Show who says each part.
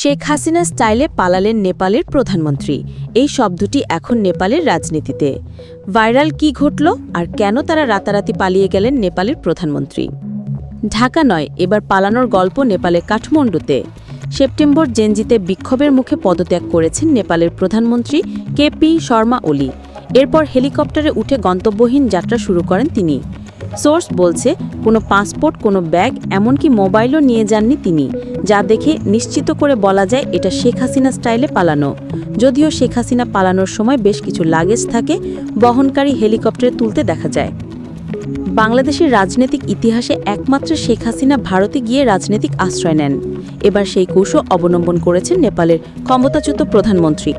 Speaker 1: শেখ হাসিনা স্টাইলে পালালেন নেপালের প্রধানমন্ত্রী। এই শব্দটি এখন নেপালের রাজনীতিতে। ভাইরাল কি ঘটল আর কেন তারা রাতারাতি পালিয়ে গেলেন নেপালের প্রধানমন্ত্রী? ঢাকা নয়, এবার পালানোর গল্প নেপালের কাঠমান্ডুতে। সেপ্টেম্বর জেনজিতে বিক্ষোভের মুখে পদত্যাগ করেছেন নেপালের প্রধানমন্ত্রী কেপি শর্মা ওলি। এরপর হেলিকপ্টারে উঠে গন্তব্যহীন যাত্রা শুরু করেন তিনি। সোর্স বলছে, কোনো পাসপোর্ট, কোনো ব্যাগ, এমনকি মোবাইলও নিয়ে যাননি তিনি, যা দেখে নিশ্চিত করে বলা যায় এটা শেখ হাসিনা স্টাইলে পালানো। যদিও শেখ হাসিনা পালানোর সময় বেশ কিছু লাগেজ থাকে, বহনকারী হেলিকপ্টারে তুলতে দেখা যায়। বাংলাদেশের রাজনৈতিক ইতিহাসে একমাত্র শেখ হাসিনা ভারতে গিয়ে রাজনৈতিক আশ্রয় নেন। এবার সেই কৌশল অবলম্বন করেছেন নেপালের ক্ষমতাচ্যুত প্রধানমন্ত্রী।